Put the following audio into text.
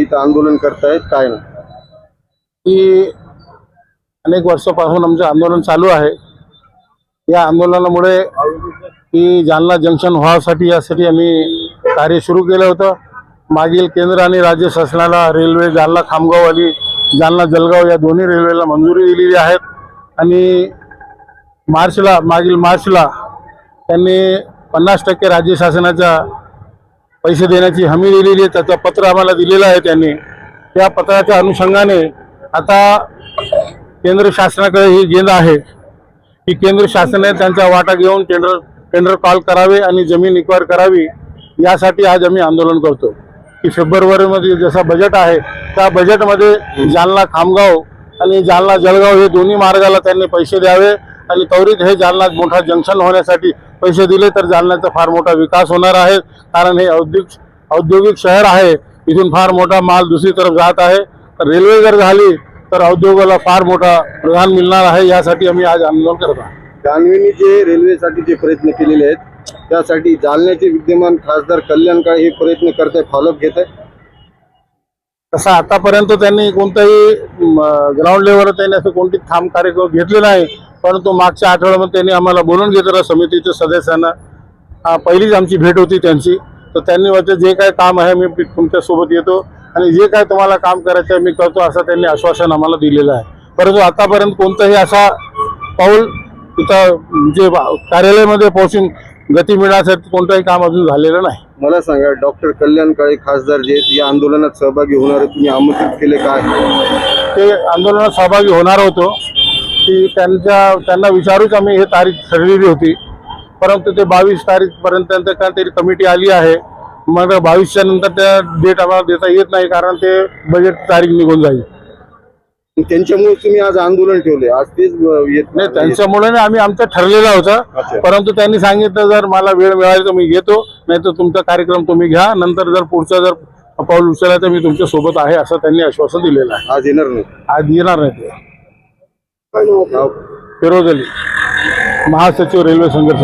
इथं आंदोलन करतायत काय नाही. की अनेक वर्षापासून आमचं आंदोलन चालू आहे. या आंदोलनामुळे की जालना जंक्शन व्हावासाठी यासाठी आम्ही कार्य सुरू केलं होतं. मागील केंद्र आणि राज्य शासनाला रेल्वे जालना खामगाववाली जालना जलगाव या दोन्ही रेल्वेला मंजुरी दिलेली आहेत. आणि मार्चला मागील मार्चला त्यांनी पन्नास टक्के राज्य शासनाच्या पैसे देण्याची हमी दिलेली आहे त्याचं पत्र आम्हाला दिलेलं आहे त्यांनी. त्या पत्राच्या अनुषंगाने आता केंद्र शासनाकडे ही गेंद आहे. की केंद्र शासनाने त्यांचा वाटा घेऊन टेंडर टेंडर कॉल करावे आणि जमीन इक्वायर करावी यासाठी आज आम्ही आंदोलन करतो. की फेब्रुवारीमध्ये जसा बजेट आहे त्या बजेटमध्ये जालना खामगाव आणि जालना जळगाव हे दोन्ही मार्गाला त्यांनी पैसे द्यावे आणि त्वरित हे जालना मोठा जंक्शन होण्यासाठी पैसे दिले तर जालन्याचा फार मोठा विकास होणार आहे. कारण हे औद्योगिक औद्योगिक शहर आहे. इथून फार मोठा माल दुसरी तरफ जात आहे. तर रेल्वे जर झाली तर उद्योगाला फार मोठा प्रधान मिळणार आहे. यासाठी आम्ही आज आंदोलन करत आहोत. जान्हवींनी जे रेल्वेसाठी जे प्रयत्न केलेले आहेत त्यासाठी जालन्याचे विद्यमान खासदार कल्याण काळे हे प्रयत्न करताय फॉलोअप घेत आहे तसं आतापर्यंत त्यांनी कोणताही ग्राउंड लेवलवर त्यांनी असं कोणती ठाम कार्यक्रम घेतले नाही. परंतु मागच्या आठवड्यामध्ये त्यांनी आम्हाला बोलून घेतलं समितीच्या सदस्यांना. पहिलीच आमची भेट होती त्यांची. तर त्यांनी म्हटलं जे काय काम आहे मी तुमच्यासोबत येतो आणि जे काय तुम्हाला काम करायचं आहे मी करतो असं त्यांनी आश्वासन आम्हाला दिलेलं आहे. परंतु आतापर्यंत कोणतंही असा पाऊल तिथं म्हणजे कार्यालयामध्ये पोहोचून गती मिळण्यासाठी कोणतंही काम अजून झालेलं नाही. मला सांगा डॉक्टर कल्याण काळे खासदार जे आहेत या आंदोलनात सहभागी होणार तुम्ही आमंत्रित केले काय ते आंदोलनात सहभागी होणार होतो. की त्यांच्या त्यांना विचारूच आम्ही हे तारीख ठरलेली होती. परंतु ते बावीस तारीखपर्यंत त्यांचं काहीतरी कमिटी आली आहे. मग बावीसच्या नंतर त्या डेट आम्हाला देता येत नाही कारण ते बजेट तारीख निघून जाईल. त्यांच्यामुळे तुम्ही आज आंदोलन ठेवले. आज तेच येत नाही त्यांच्यामुळे आम्ही आमचं ठरलेलं. होतं. परंतु त्यांनी सांगितलं जर मला वेळ मिळाली तर मी घेतो नाही तर तुमचा कार्यक्रम तुम्ही घ्या. नंतर जर पुढचा जर पाऊल उचलला तर मी तुमच्यासोबत आहे असं त्यांनी आश्वासन दिलेलं आहे. आज येणार नाही. आज येणार नाही ते. ಫಿರೋಜ್ ಅಲಿ ಮಹಾಸಚಿವ ರೈಲ್ವೆ ಸಂಘರ್ಷ